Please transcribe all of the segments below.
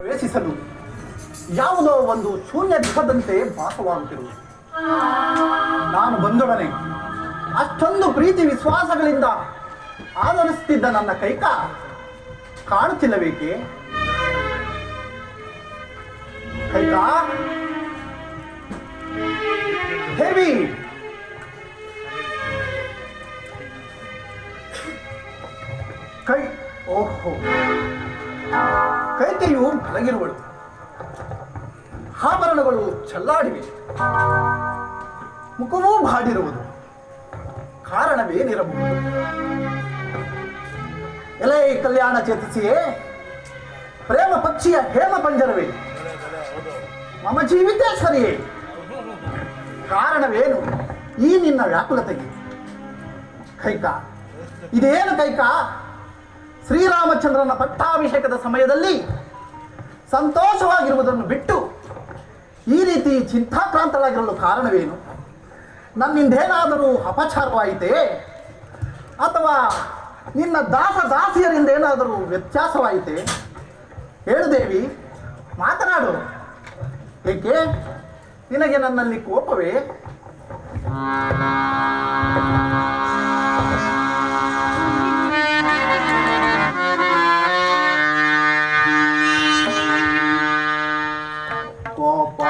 ಪ್ರವೇಶಿಸಲು ಯಾವುದೋ ಒಂದು ಶೂನ್ಯ ದಿಕ್ಕದಂತೆ ಭಾಸವಾಗುತ್ತಿರುವುದು. ನಾನು ಬಂದೊಡನೆ ಅಷ್ಟೊಂದು ಪ್ರೀತಿ ವಿಶ್ವಾಸಗಳಿಂದ ಆಧರಿಸುತ್ತಿದ್ದ ನನ್ನ ಕೈಕ ಕಾಣುತ್ತಿಲ್ಲಬೇಕೆ ಕೈಕ? ದೇವಿ! ಮುಖವೂ ಬಾಡಿರುವುದು ಕಾರಣವೇನಿರಬಹುದು ಎಲೆ ಕಲ್ಯಾಣ ಚೇತಸಿಯೇ ಪ್ರೇಮ ಪಕ್ಷಿಯ ಹೇಮ ಪಂಜರವೇ. ಮಮ ಸರಿಯೇ. ಕಾರಣವೇನು? ಈ ನಿನ್ನ ವ್ಯಾಕುಲತೆಗೆ. ಕೈಕ, ಇದೇನು ಕೈಕ? ಶ್ರೀರಾಮಚಂದ್ರನ ಪಟ್ಟಾಭಿಷೇಕದ ಸಮಯದಲ್ಲಿ ಸಂತೋಷವಾಗಿರುವುದನ್ನು ಬಿಟ್ಟು ಈ ರೀತಿ ಚಿಂತಾಕ್ರಾಂತರಾಗಿರಲು ಕಾರಣವೇನು? ನನ್ನಿಂದೇನಾದರೂ ಅಪಚಾರವಾಯಿತೇ? ಅಥವಾ ನಿನ್ನ ದಾಸ ದಾಸಿಯರಿಂದ ಏನಾದರೂ ವ್ಯತ್ಯಾಸವಾಯಿತೆ? ಹೇಳು ದೇವಿ ಮಾತನಾಡು. ಏಕೆ? ನಿನಗೆ ನನ್ನಲ್ಲಿ ಕೋಪವೇ? ಕೋಪ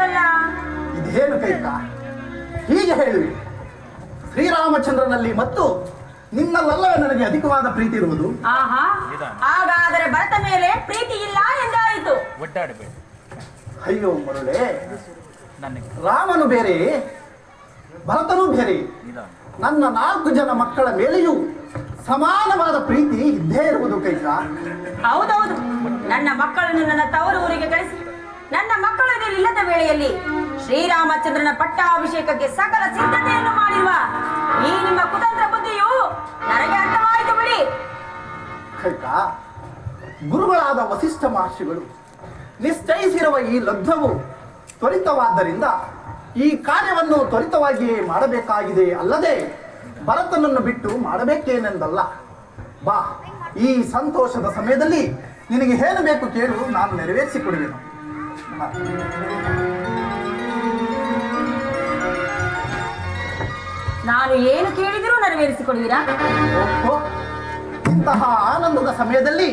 ಬಳಿಗಲ್ಲವಲ್ಲ ಇದೇನು ಕೈಕ ಹೀಗೆ ಹೇಳುವೆ ಶ್ರೀರಾಮಚಂದ್ರನಲ್ಲಿ ಮತ್ತು ನಿನ್ನಲ್ಲವೇ ನನಗೆ ಅಧಿಕವಾದ ಪ್ರೀತಿ ಇರುವುದು. ಆಹಾ ಹಾಗಾದರೆ ಭರತ ಮೇಲೆ ಪ್ರೀತಿ ಇಲ್ಲ ಎಂದಾಯಿತು. ಒಡ್ಡಾಡಬೇಡಿ ಅಯ್ಯೋ ಮರುಳೆ ನನಗೆ. ರಾಮನು ಬೇರೆ ಭರತನೂ ಬೇರೆ. ನನ್ನ ನಾಲ್ಕು ಜನ ಮಕ್ಕಳ ಮೇಲೆಯೂ ಸಮಾನವಾದ ಪ್ರೀತಿ ಇದ್ದೇ ಇರುವುದು ಕೈಕ ಹೌದೌದು. ನನ್ನ ಮಕ್ಕಳನ್ನು ನನ್ನ ತವರು ಊರಿಗೆ ಕಳಿಸಿ. ನನ್ನ ಮಕ್ಕಳು ಇಲ್ಲಿ ಇಲ್ಲದ ವೇಳೆಯಲ್ಲಿ ಶ್ರೀರಾಮಚಂದ್ರನ ಪಟ್ಟಾಭಿಷೇಕಕ್ಕೆ ಸಕಲ ಸಿದ್ಧತೆಯನ್ನು ಮಾಡಿರುವ ಈ ನಿಮ್ಮ ಕುತಂತ್ರ ಬುದ್ಧಿಯು ನನಗೆ ಅರ್ಥವಾಯಿತು ಬಿಡಿ ಗುರುಗಳಾದ ವಸಿಷ್ಠ ಮಹರ್ಷಿಗಳು ನಿಶ್ಚಯಿಸಿರುವ ಈ ಲಬ್ಧವು ತ್ವರಿತವಾದ್ದರಿಂದ ಈ ಕಾರ್ಯವನ್ನು ತ್ವರಿತವಾಗಿಯೇ ಮಾಡಬೇಕಾಗಿದೆ ಅಲ್ಲದೆ ಭರತನನ್ನು ಬಿಟ್ಟು ಮಾಡಬೇಕೇನೆಂದಲ್ಲ ಬಾ, ಈ ಸಂತೋಷದ ಸಮಯದಲ್ಲಿ ನಿನಗೆ ಏನು ಬೇಕು ಕೇಳು, ನಾನು ನೆರವೇರಿಸಿಕೊಡುವೆನು. ನಾನು ಏನು ಕೇಳಿದರೂ ನೆರವೇರಿಸಿಕೊಡುವಿರಾ? ಓಹೋ ಇಂತಹ ಆನಂದದ ಸಮಯದಲ್ಲಿ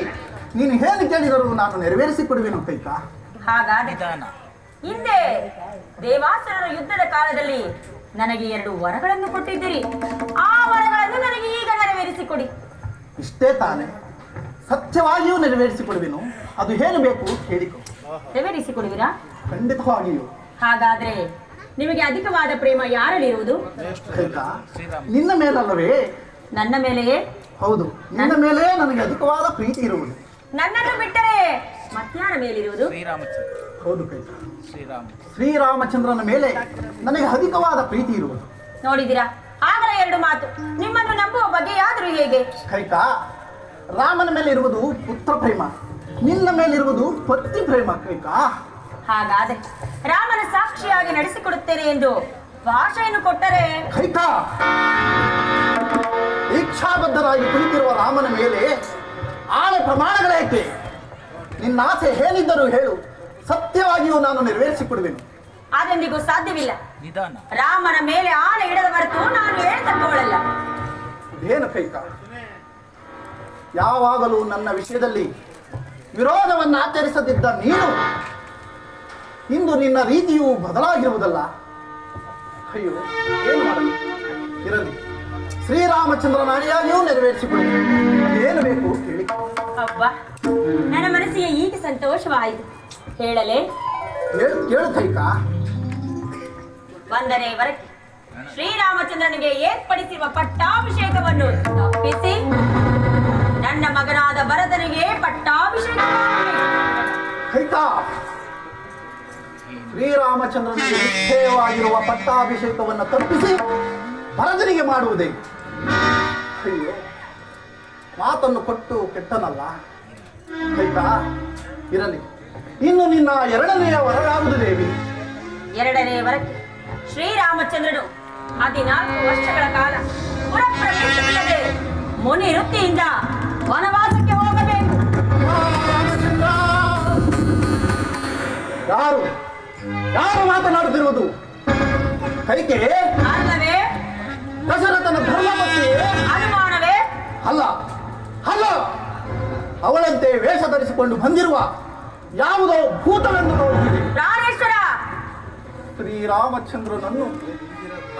ನೀನು ಏನು ಕೇಳಿದರೂ ನಾನು ನೆರವೇರಿಸಿ ಕೊಡುವೆನು ಕೈಕ ಹಾಗಾದ್ರೆ ಹಿಂದೆ ದೇವಾಸುರರ ಯುದ್ಧದ ಕಾಲದಲ್ಲಿ ನನಗೆ ಎರಡು ವರಗಳನ್ನು ಕೊಟ್ಟಿದ್ದೀರಿ. ಆ ವರಗಳನ್ನು ನನಗೆ ಈಗ ನೆರವೇರಿಸಿಕೊಡಿ. ಇಷ್ಟೇ ತಾನೆ. ಸತ್ಯವಾಗಿಯೂ ನೆರವೇರಿಸಿ ಕೊಡುವೆನು ಅದು ಏನು ಬೇಕು ಕೇಳಿಕೊ. ನೆರವೇರಿಸಿಕೊಡುವಿರಾ ಖಂಡಿತವಾಗಿಯೂ. ಹಾಗಾದ್ರೆ ನಿಮಗೆ ಅಧಿಕವಾದ ಪ್ರೇಮ ಯಾರಲ್ಲಿರುವುದು? ಕೈಕ ನಿನ್ನ ಮೇಲಲ್ಲವೇ? ನನ್ನ ಮೇಲೆಯೇ? ಹೌದು. ನಿನ್ನ ಮೇಲೆ ನನಗೆ ಅಧಿಕವಾದ ಪ್ರೀತಿ ಇರುವುದು. ನನ್ನನ್ನು ಬಿಟ್ಟರೆ ಮತ್ಯಾರ ಮೇಲಿರುವುದು? ಶ್ರೀರಾಮಚಂದ್ರ. ಹೌದು ಕೈಕ ಶ್ರೀರಾಮ ಶ್ರೀರಾಮಚಂದ್ರನ ಮೇಲೆ ನನಗೆ ಅಧಿಕವಾದ ಪ್ರೀತಿ ಇರುವುದು. ನೋಡಿದಿರಾ ಆಗಲೇ ಎರಡು ಮಾತು. ನಿಮ್ಮನ್ನು ನಂಬುವ ಬಗ್ಗೆ ಯಾದರೂ ಹೇಗೆ? ಕೈತಾ ರಾಮನ ಮೇಲೆ ಇರುವುದು ಪುತ್ರ ಪ್ರೇಮ. ನಿನ್ನ ಮೇಲಿರುವುದು ಪತಿ ಪ್ರೇಮ ಕೈಕಾ ಹಾಗಾದ್ರೆ ರಾಮನ ಸಾಕ್ಷಿಯಾಗಿ ನಡೆಸಿಕೊಡುತ್ತೇನೆ ಎಂದು ಭಾಷೆಯನ್ನು ಕೊಟ್ಟರೆ ಕೈತಾ ಇಚ್ಛಾಬದ್ಧರಾಗಿ ಕುಳಿತಿರುವ ರಾಮನ ಮೇಲೆ ಆಳೆ ಪ್ರಮಾಣಗಳೈತೆ. ನಿನ್ನ ಆಸೆ ಹೇಳಿದ್ದರೂ ಹೇಳು ಸತ್ಯವಾಗಿಯೂ ನಾನು ನೆರವೇರಿಸಿಕೊಡುವೆನು. ಅದೆಂದಿಗೂ ಸಾಧ್ಯವಿಲ್ಲ. ನಿಧಾನ. ರಾಮನ ಮೇಲೆ ಆಳ ಇಡದ ಹೊರತು ನಾನು ಹೇಳ್ತಕ್ಕೊಳ್ಳಲ್ಲ ಏನು ಕೈಕ? ಯಾವಾಗಲೂ ನನ್ನ ವಿಷಯದಲ್ಲಿ ವಿರೋಧವನ್ನು ಆಚರಿಸದಿದ್ದ ನೀನು ಇಂದು ನಿನ್ನ ರೀತಿಯು ಬದಲಾಗಿರುವುದಲ್ಲ. ಅಯ್ಯೋ ಏನು ಮಾಡಲಿ? ಇರಲಿ. ಶ್ರೀರಾಮಚಂದ್ರನ ಅಡಿಯಾಗಿಯೂ ನೆರವೇರಿಸಿಕೊಳ್ಳಿ. ಏನು ಬೇಕು ಕೇಳಿ ನನ್ನ ಮನಸ್ಸಿಗೆ ಈಗ ಸಂತೋಷವಾಯಿತು. ಹೇಳಲೇ? ಹೇಳು ಕೇಳು ಕೈಕ ಬಂದರೆ ವರಕ್ಕೆ. ಶ್ರೀರಾಮಚಂದ್ರನಿಗೆ ಏರ್ಪಡಿಸಿರುವ ಪಟ್ಟಾಭಿಷೇಕವನ್ನು ತಪ್ಪಿಸಿ. ನನ್ನ ಮಗನಾದ ಭರತನಿಗೆ ಪಟ್ಟಾಭಿಷೇಕ ಶ್ರೀರಾಮಚಂದ್ರನಿಗೆ ನಿಶ್ಚಯವಾಗಿರುವ ಪಟ್ಟಾಭಿಷೇಕವನ್ನು ತಪ್ಪಿಸಿ ಭರತನಿಗೆ ಮಾಡುವುದೇ? ಅಯ್ಯೋ ಮಾತನ್ನು ಕೊಟ್ಟು ಕೆಟ್ಟನಲ್ಲ? ಆಯ್ತಾ ಇರಲಿ. ಇನ್ನು ನಿನ್ನ ಎರಡನೆಯ ವರಗಾಗುವುದು ದೇವಿ. ಎರಡನೆಯ ವರಕ್ಕೆ ಶ್ರೀರಾಮಚಂದ್ರನು ಹದಿನಾಲ್ಕು ವರ್ಷಗಳ ಕಾಲ ಮುನಿ ವೃತ್ತಿಯಿಂದ ವನವಾಸಕ್ಕೆ ಹೋಗಬೇಕು! ಯಾರು? ಯಾರು ಮಾತನಾಡುತ್ತಿರುವುದು? ಕೈಕೆ ಅಲ್ಲವೇ? ದಶರಥನ ಧರ್ಮಪತ್ನಿ ಅನುಮಾನವೇ? ಅಲ್ಲ. ಅಲ್ಲ. ಅವಳಂತೆ ವೇಷ ಧರಿಸಿಕೊಂಡು ಬಂದಿರುವ ಯಾವುದೋ ಭೂತವೆಂದು ನೋಡುತ್ತಿದೆ. ಪ್ರಾಣೇಶ್ವರ ಶ್ರೀರಾಮಚಂದ್ರನನ್ನು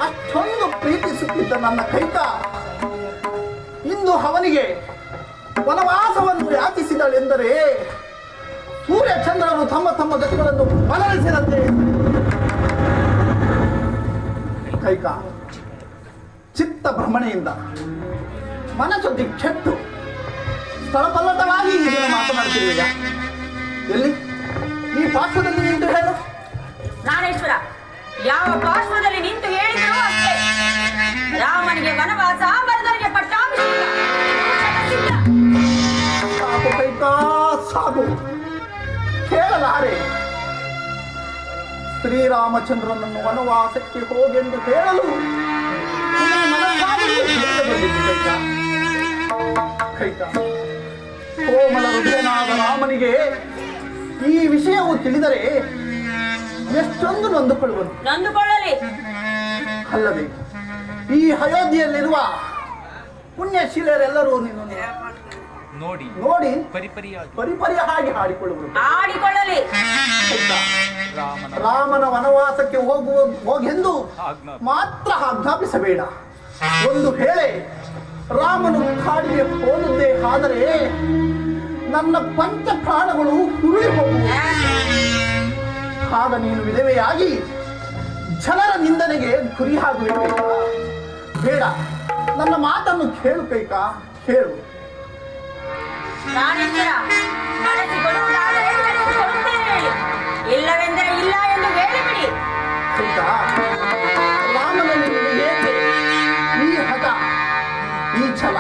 ಅಷ್ಟೊಂದು ಪ್ರೀತಿಸುತ್ತಿದ್ದ ನನ್ನ ಕೈತ ಇಂದು ಅವನಿಗೆ ವನವಾಸವನ್ನು ಯಾಚಿಸಿದಳೆಂದರೆ ಸೂರ್ಯ ಚಂದ್ರರು ತಮ್ಮ ತಮ್ಮ ಗತಿಗಳನ್ನು ಬದಲಿಸಿದಂತೆ. ಕೈಕ ಚಿತ್ತ ಭ್ರಮಣೆಯಿಂದ ಮನಸ್ಸು ದಿಕ್ಕೆಟ್ಟು. ಸ್ಥಳಪಲ್ಲಟವಾಗಿ ಮಾತನಾಡುತ್ತಿರುವೆಯಾ ಎಲ್ಲಿ? ಈ ಪಾರ್ಶ್ವದಲ್ಲಿ ನಿಂತು ಹೇಳು. ನಾನೇಶ್ವರ ಯಾವ ಪಾರ್ಶ್ವದಲ್ಲಿ ನಿಂತು ಹೇಳಿದ್ರು ರಾಮನಿಗೆ ವನವಾಸ ಶ್ರೀರಾಮಚಂದ್ರನನ್ನು ವನವಾಸಕ್ಕೆ ಹೋಗೆಂದು ಹೇಳಲು ನಿನ್ನ ಕೋಮಲ ಹೃದಯನಾದ ರಾಮನಿಗೆ ಈ ವಿಷಯವು ತಿಳಿದರೆ ಎಷ್ಟೊಂದು ನೊಂದುಕೊಳ್ಳುವನು ನೊಂದುಕೊಳ್ಳಲಿ. ಅಲ್ಲದೆ ಈ ಅಯೋಧ್ಯೆಯಲ್ಲಿರುವ ಪುಣ್ಯಶೀಲರೆಲ್ಲರೂ ನಿನ್ನನ್ನು ನೋಡಿ ನೋಡಿ ಪರಿಪರಿಯಾಗಿ ಪರಿಪರಿಯಾಗಿ ಹಾಡಿಕೊಳ್ಳುವರು. ರಾಮನ ವನವಾಸಕ್ಕೆ ಹೋಗುವ ಹೋಗೆಂದು ಮಾತ್ರ ಆಜ್ಞಾಪಿಸಬೇಡ. ಒಂದು ವೇಳೆ ರಾಮನು ಕಾಡಿಗೆ ಹೋದದ್ದೇ ಆದರೆ ನನ್ನ ಪಂಚ ಪ್ರಾಣಗಳು ಉರುಳಿ ಹೋಗುವು. ಆಗ ನೀನು ವಿಧವೆಯಾಗಿ ಜನರ ನಿಂದನೆಗೆ ಗುರಿಯಾಗುವೆ ಬೇಡ. ನನ್ನ ಮಾತನ್ನು ಕೇಳು ಕೈಕ. ಕೇಳು. ಇಲ್ಲವೆಂದರೆ ಇಲ್ಲ ಎಂದು ಹೇಳಿಬಿಡಿ. ಕೃತ ರಾಮನಲ್ಲಿ ನಿನಗೇಕೆ ಈ ಹಠ ಈ ಛಲ.